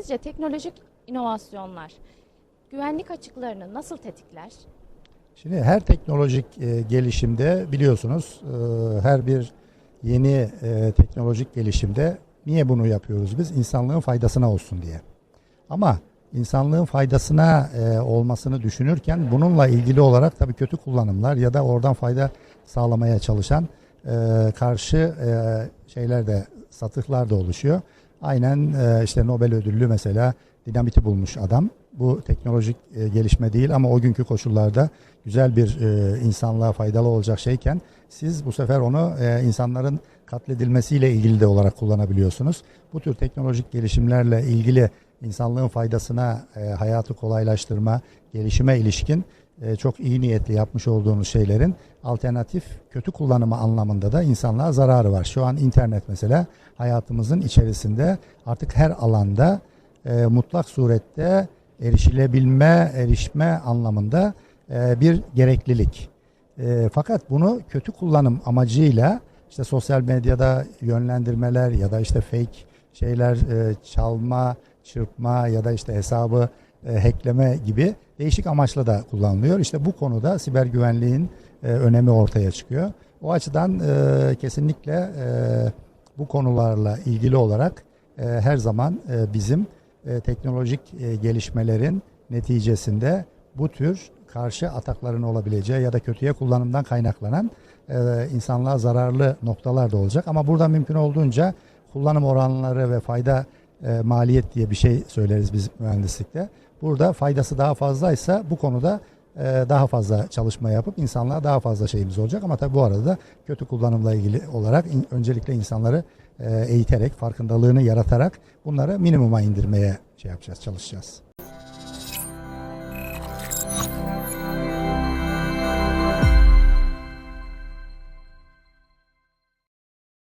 Sizce teknolojik inovasyonlar güvenlik açıklarını nasıl tetikler? Şimdi her teknolojik e, gelişimde biliyorsunuz e, her bir yeni e, teknolojik gelişimde niye bunu yapıyoruz biz? İnsanlığın faydasına olsun diye. Ama insanlığın faydasına e, olmasını düşünürken bununla ilgili olarak tabii kötü kullanımlar ya da oradan fayda sağlamaya çalışan e, karşı e, şeyler de satıklar da oluşuyor. Aynen e, işte Nobel ödüllü mesela dinamiti bulmuş adam. Bu teknolojik e, gelişme değil ama o günkü koşullarda güzel bir e, insanlığa faydalı olacak şeyken siz bu sefer onu insanların katledilmesiyle ilgili de olarak kullanabiliyorsunuz. Bu tür teknolojik gelişimlerle ilgili insanlığın faydasına hayatı kolaylaştırma, gelişime ilişkin e, çok iyi niyetli yapmış olduğunuz şeylerin alternatif kötü kullanımı anlamında da insanlığa zararı var. Şu an internet mesela hayatımızın içerisinde artık her alanda e, mutlak surette erişilebilme, erişme anlamında e, bir gereklilik. E, fakat bunu kötü kullanım amacıyla işte sosyal medyada yönlendirmeler ya da işte fake şeyler e, çalma, çırpma ya da işte hesabı e, hackleme gibi değişik amaçla da kullanılıyor. İşte bu konuda siber güvenliğin e, önemi ortaya çıkıyor. O açıdan e, kesinlikle e, bu konularla ilgili olarak e, her zaman e, bizim e, teknolojik e, gelişmelerin neticesinde bu tür karşı atakların olabileceği ya da kötüye kullanımdan kaynaklanan e, insanlığa zararlı noktalar da olacak. Ama burada mümkün olduğunca kullanım oranları ve fayda e, maliyet diye bir şey söyleriz biz mühendislikte. Burada faydası daha fazlaysa bu konuda e, daha fazla çalışma yapıp insanlığa daha fazla şeyimiz olacak. Ama tabii bu arada da kötü kullanımla ilgili olarak öncelikle insanları e, eğiterek, farkındalığını yaratarak bunları minimuma indirmeye şey yapacağız, çalışacağız.